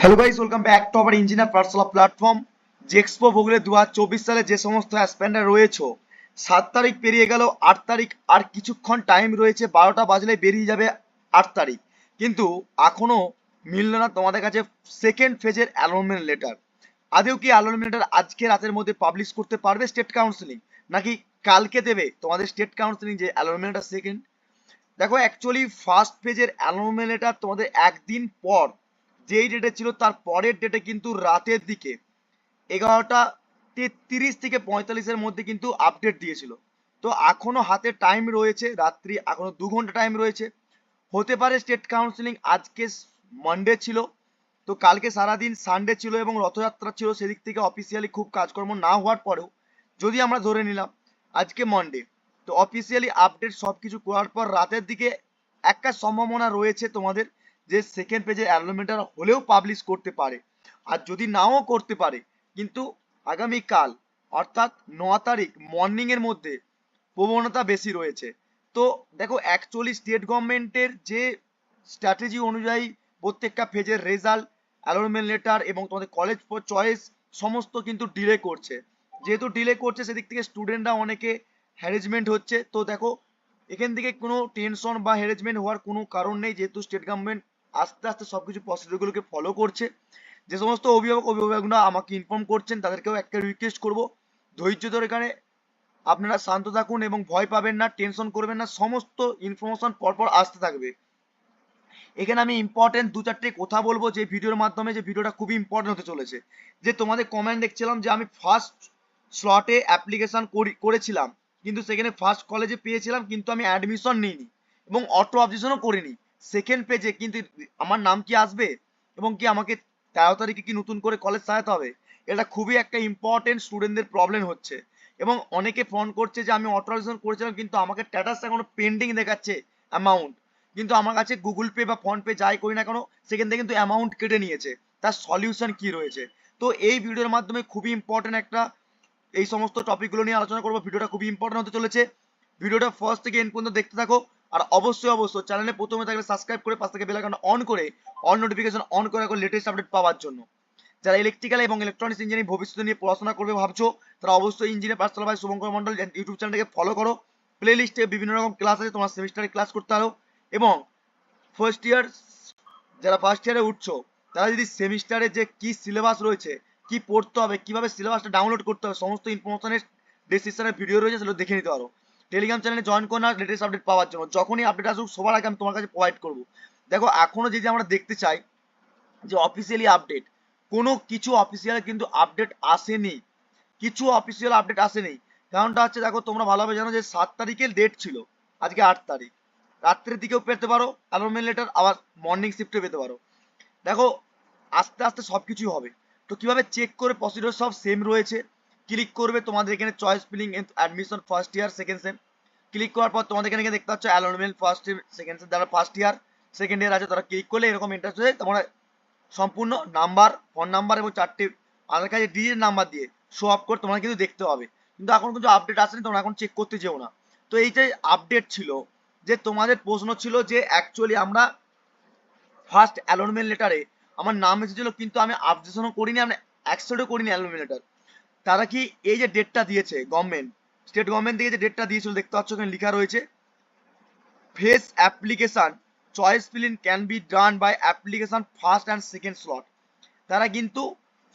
Hello guys welcome back to our engineer personal platform জেক্সপো ভোগলে দু সালে যে সমস্ত অ্যাসপেন্ডার রয়েছে, সাত তারিখ পেরিয়ে গেল, আট তারিখ আর কিছুক্ষণ টাইম রয়েছে, বারোটা বাজলে বেরিয়ে যাবে আট তারিখ। কিন্তু এখনও মিলল না তোমাদের কাছে সেকেন্ড ফেজের অ্যালনমেন্ট লেটার আদেও কি অ্যালনমেন্ট লেটার আজকে রাতের মধ্যে পাবলিশ করতে পারবে স্টেট কাউন্সিলিং নাকি কালকে দেবে তোমাদের স্টেট কাউন্সিলিং যে অ্যালনমেন্ট লেটার সেকেন্ড দেখো অ্যাকচুয়ালি ফার্স্ট পেজের অ্যালনমেন্ট লেটার তোমাদের একদিন পর যেই ডেটে ছিল তার পরের ডেটে কিন্তু রাতের দিকে এগারোটা তেত্রিশ থেকে পঁয়তাল্লিশের মধ্যে কিন্তু আপডেট দিয়েছিল। তো এখনও হাতে টাইম রয়েছে, রাত্রি এখনও দু ঘণ্টা টাইম রয়েছে। হতে পারে স্টেট কাউন্সিলিং আজকে মানডে ছিল। তো কালকে সারাদিন সানডে ছিল এবং রথযাত্রা ছিল, সেদিক থেকে অফিসিয়ালি খুব কাজকর্ম না হওয়ার পরেও যদি আমরা ধরে নিলাম আজকে মানডে তো অফিসিয়ালি আপডেট সব কিছু করার পর রাতের দিকে একটা সম্ভাবনা রয়েছে তোমাদের। যে সেকেন্ড পেজে অ্যালমেন্টার হলেও পাবলিশ করতে পারে। আর যদি নাও করতে পারে, কিন্তু আগামীকাল, অর্থাৎ ন তারিখ মর্নিং এর মধ্যে প্রবণতা বেশি রয়েছে। তো দেখো অ্যাকচুয়ালি স্টেট গভর্নমেন্টের যে স্ট্র্যাটেজি অনুযায়ী প্রত্যেকটা ফেজের রেজাল্ট অ্যালটমেন্ট লেটার এবং তোমাদের কলেজ ফর চয়েস সমস্ত কিন্তু ডিলে করছে। যেহেতু ডিলে করছে, সেদিক থেকে স্টুডেন্টরা অনেকে হ্যারেজমেন্ট হচ্ছে। তো দেখো, এখান থেকে কোনো টেনশন বা হ্যারেজমেন্ট হওয়ার কোনো কারণ নেই, যেহেতু স্টেট গভর্নমেন্ট আস্তে আস্তে সবকিছু প্রসিডিউরগুলোকে ফলো করছে। যে সমস্ত অভিভাবক, অভিভাবকরা আমাকে ইনফর্ম করছেন, তাদেরকেও একটা রিকোয়েস্ট করব। ধৈর্য ধরে এখানে আপনারা শান্ত থাকুন এবং ভয় পাবেন না টেনশন করবেন না, সমস্ত ইনফরমেশন পরপর আসতে থাকবে। এখানে আমি ইম্পর্টেন্ট দু চারটে কথা বলব যে ভিডিওর মাধ্যমে, যে ভিডিওটা খুবই ইম্পর্টেন্ট হতে চলেছে। যে তোমাদের কমেন্ট দেখছিলাম যে আমি ফার্স্ট স্লটে অ্যাপ্লিকেশন করেছিলাম। কিন্তু সেখানে ফার্স্ট কলেজে পেয়েছিলাম, কিন্তু আমি অ্যাডমিশন নিইনি এবং অটো অবজেশনও করিনি। সেকেন্ড পেজে কিন্তু আমার নাম কি আসবে? এবং কি আমাকে তেরো তারিখে কি নতুন করে কলেজ সাজাতে হবে? এটা খুবই একটা ইম্পর্টেন্ট স্টুডেন্টদের প্রবলেম হচ্ছে। এবং অনেকে ফোন করছে যে আমি অটো অবজেকশন করেছিলাম, কিন্তু আমাকে স্ট্যাটাস এখনও পেন্ডিং দেখাচ্ছে অ্যামাউন্ট কিন্তু আমার কাছে গুগল পে বা ফোন পে যাই করি না কেন, সেখান থেকে কিন্তু অ্যামাউন্ট কেটে নিয়েছে। তার সলিউশন কি রয়েছে? তো এই ভিডিওর মাধ্যমে খুবই ইম্পর্টেন্ট একটা এই সমস্ত টপিকগুলো নিয়ে আলোচনা করব। ভিডিওটা খুবই ইম্পর্টেন্ট হতে চলেছে। ভিডিওটা ফার্স্ট থেকে এন্ড পর্যন্ত দেখতে থাকো। আর অবশ্যই অবশ্যই চ্যানেলে প্রথমে থাকলে সাবস্ক্রাইব করে পাশ থেকে বেল আইকন অন করে অল নোটিফিকেশন অন করে রাখো লেটেস্ট আপডেট পাওয়ার জন্য। যারা ইলেকট্রিক্যাল এবং ইলেকট্রনিক্স ইঞ্জিনিয়ারিং ভবিষ্যৎ নিয়ে পড়াশোনা করবে ভাবছ, তারা অবশ্যই ইঞ্জিনিয়ার পার্সোনাল ভাই শুভঙ্কর মন্ডল ইউটিউব চ্যানেলটাকে ফলো করো। প্লে লিস্টে বিভিন্ন রকম ক্লাস আছে, তোমার সেমিস্টারে ক্লাস করতে পারো এবং ফার্স্ট ইয়ার যারা ফার্স্ট ইয়ারে উঠছো, তারা যদি সেমিস্টারে যে কি সিলেবাস রয়েছে, কি পড়তে হবে, কীভাবে সিলেবাসটা ডাউনলোড করতে হবে, সমস্ত ইনফরমেশনের ডিসক্রিপশনে ভিডিও রয়েছে, সেগুলো দেখে নিতে পারো। টেলিগ্রাম চ্যানেলে জয়েন করো না লেটেস্ট আপডেট পাওয়ার জন্য। যখনই আপডেট আসুক, সবার আগে আমি তোমার কাছে প্রোভাইড করব। দেখো, এখনও যদি আমরা দেখতে চাই, যে অফিসিয়ালি আপডেট কোনো কিছু অফিসিয়াল কিন্তু আপডেট আসেনি। কিছু অফিসিয়াল আপডেট আসেনি। কারণটা হচ্ছে, দেখো, তোমরা ভালোভাবে জানো যে সাত তারিখের ডেট ছিল, আজকে আট তারিখ। রাত্রের দিকেও পেতে পারো অ্যালোমেন্ট লেটার আবার মর্নিং শিফটে পেতে পারো। দেখো, আস্তে আস্তে সব কিছুই হবে। তো কীভাবে চেক করে প্রসিডিওর সব সেম রয়েছে। ক্লিক করবে, তোমাদের এখানে choice filling admission first year second sem click করার পর তোমাদের এখানে দেখতে পাচ্ছ allotment first year second sem যারা ফার্স্ট ইয়ার সেকেন্ড ইয়ার আছে তারা ক্লিক করলে এরকম ইন্টারেস্ট হয়ে তোমরা সম্পূর্ণ নাম্বার ফোন নাম্বার এবং চারটে আধার কার্ডের ডিজিট নাম্বার দিয়ে শো আপ করে তোমার কিন্তু দেখতে হবে। কিন্তু এখন কিন্তু আপডেট আসেনি, তোমরা এখন চেক করতে যেও না। তো এইটাই আপডেট ছিল, যে তোমাদের প্রশ্ন ছিল যে অ্যাকচুয়ালি আমরা ফার্স্ট অ্যালোনমেন্ট লেটারে আমার নাম এসেছিল কিন্তু আমি আপডেশনও করিনি, আমি অ্যাকসেপ্টও করিনি অ্যালোনমেন্ট লেটার তারা কি এই যে ডেটটা দিয়েছে গভর্নমেন্ট স্টেট গভর্নমেন্ট থেকে যে ডেটটা দিয়েছিল দেখতে পাচ্ছ এখানে লেখা রয়েছে phase application choice filling can be done by application first and second slot তারা কিন্তু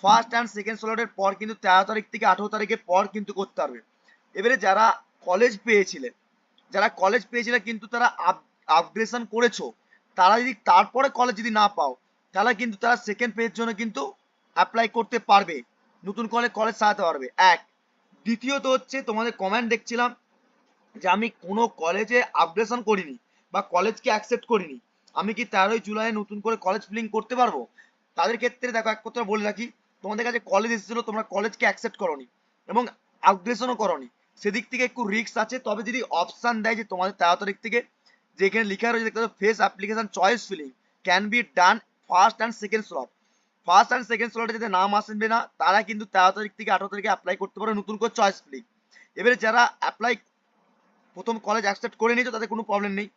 ফার্স্ট অ্যান্ড সেকেন্ড স্লটের পর কিন্তু তেরো তারিখ থেকে আঠেরো তারিখের পর কিন্তু করতে পারবে। এবারে যারা কলেজ পেয়েছিলেন যারা কলেজ পেয়েছিলেন কিন্তু তারা আপগ্রেশন করেছ, তারা যদি তারপরে কলেজ যদি না পাও, তাহলে কিন্তু তারা সেকেন্ড পেজ জন্য কিন্তু অ্যাপ্লাই করতে পারবে। নতুন করে কলেজ সাজাতে পারবে। এক। দ্বিতীয়ত হচ্ছে, তোমাদের কমেন্ট দেখছিলাম যে আমি কোনো কলেজে আপগ্রেশন করিনি বা কলেজকে অ্যাকসেপ্ট করিনি। আমি কি তেরোই জুলাই নতুন করে কলেজ ফিলিং করতে পারব? তাদের ক্ষেত্রে দেখো, এক কথা বলে রাখি, তোমাদের কাছে কলেজ এসেছিল, তোমরা কলেজকে অ্যাকসেপ্ট করনি এবং আপগ্রেশনও করনি। সেদিক থেকে একটু রিস্ক আছে, তবে যদি অপশান দেয় যে তোমাদের তেরো তারিখ থেকে যেখানে লেখা রয়েছে, দেখতে phase application choice filling can be done first and second slot first and second স্লটে যাদের নাম আসবে না তারা কিন্তু তেরো তারিখ থেকে আঠারো তারিখে অ্যাপ্লাই করতে পারে নতুন করে চয়েস ফিলিং এবারে যারা অ্যাপ্লাই প্রথম কলেজ অ্যাকসেপ্ট করে নিয়েছো, তাদের কোনো প্রবলেম নেই।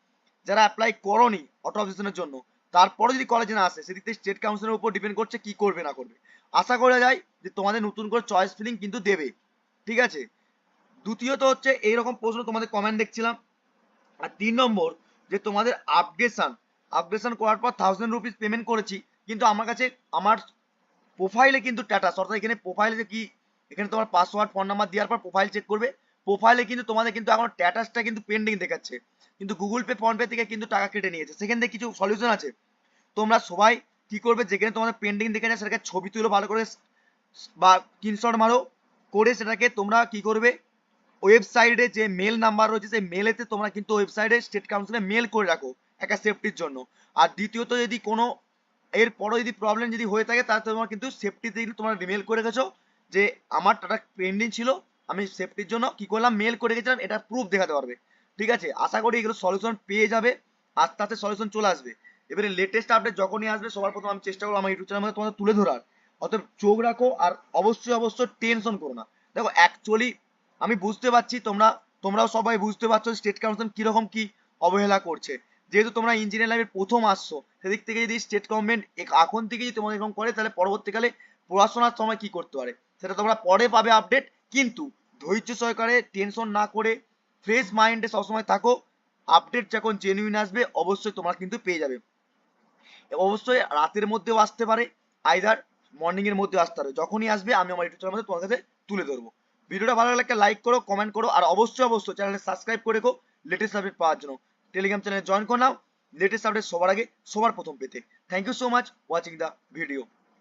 যারা অ্যাপ্লাই করনি অটো অফিসের জন্য, তারপরে যদি কলেজে না আসে, সেদিক থেকে স্টেট কাউন্সিলের উপর ডিপেন্ড করছে কি করবে, না করবে। আশা করা যায় যে তোমাদের নতুন করে চয়েস ফিলিং কিন্তু দেবে। ঠিক আছে? দ্বিতীয়ত হচ্ছে, এইরকম প্রশ্ন তোমাদের কমেন্ট দেখছিলাম। আর তিন নম্বর, যে তোমাদের আপগ্রেশন আপগ্রেশন করার পর থাউজেন্ড রুপিস পেমেন্ট করেছি কিন্তু আমার কাছে আমার প্রোফাইলে কিন্তু স্ট্যাটাস অর্থাৎ এখানে প্রোফাইলে যে কি, এখানে তোমার পাসওয়ার্ড ফোন নাম্বার দেওয়ার পর প্রোফাইল চেক করবে প্রোফাইলে কিন্তু তোমাদের কিন্তু এখন স্ট্যাটাসটা কিন্তু পেন্ডিং দেখাচ্ছে, কিন্তু গুগল পে ফোন পে থেকে কিন্তু টাকা কেটে নিয়েছে। সেখান থেকে কিছু সলিউশন আছে, তোমরা সবাই কি করবে, যেখানে তোমাদের পেন্ডিং দেখে যায় সেটাকে ছবি তুলো, ভালো করে বা স্ক্রিনশট মারো, করে সেটাকে তোমরা কি করবে ওয়েবসাইটে যে মেল নাম্বার রয়েছে, সেই মেলেতে তোমরা কিন্তু ওয়েবসাইটে স্টেট কাউন্সিলে মেল করে রাখো, একটা সেফটির জন্য। আর দ্বিতীয়ত যদি কোনো এর পরে যদি প্রবলেম যদি হয়ে থাকে, তাহলে তোমার কিন্তু সেফটিতে কিন্তু তোমরা মেল করে গেছো যে আমার টাটা পেন্ডিং ছিল, আমি সেফটির জন্য কি করলাম মেল করে গেছিলাম এটা প্রুফ দেখাতে পারবে। ঠিক আছে? আশা করি এগুলো সলিউশন পেয়ে যাবে, আস্তে আস্তে সলিউশন চলে আসবে। এবারে লেটেস্ট আপডেট যখনই আসবে, সবার প্রথম আমি চেষ্টা করব আমার ইউটিউব চ্যানেল তোমাদের তুলে ধরার। অতএব চোখ রাখো আর অবশ্যই অবশ্যই টেনশন করো না। দেখো অ্যাকচুয়ালি আমি বুঝতে পারছি তোমরা, তোমরাও সবাই বুঝতে পারছ স্টেট কাউন্সিল কীরকম কি অবহেলা করছে। যেহেতু তোমরা ইঞ্জিনিয়ার লাইফের প্রথম আসছো, সেদিক থেকে যদি স্টেট গভর্নমেন্ট এখন থেকে যদি তোমাদের এরকম করে, তাহলে পরবর্তীকালে পড়াশোনার সময় কি করতে পারে? সেটা তোমরা পরে পাবে আপডেট কিন্তু ধৈর্য সহকারে টেনশন না করে ফ্রেশ মাইন্ডে সবসময় থাকো আপডেট যখন জেনুইন আসবে, অবশ্যই তোমরা কিন্তু পেয়ে যাবে। অবশ্যই রাতের মধ্যেও আসতে পারে আইদার মর্নিং এর মধ্যে আসতে পারে। যখনই আসবে, আমি আমার ইউটিউব চ্যানেলের তোমার কাছে তুলে ধরবো। ভিডিওটা ভালো লাগলে লাইক করো কমেন্ট করো, আর অবশ্যই অবশ্যই চ্যানেলটা সাবস্ক্রাইব করে রেখো লেটেস্ট আপডেট পাওয়ার জন্য। টেলিগ্রাম চ্যানেলে জয়েন করে নাও। লেটেস্ট আপডেট সবার আগে, সবার প্রথম পেতে। Thank you so much watching the video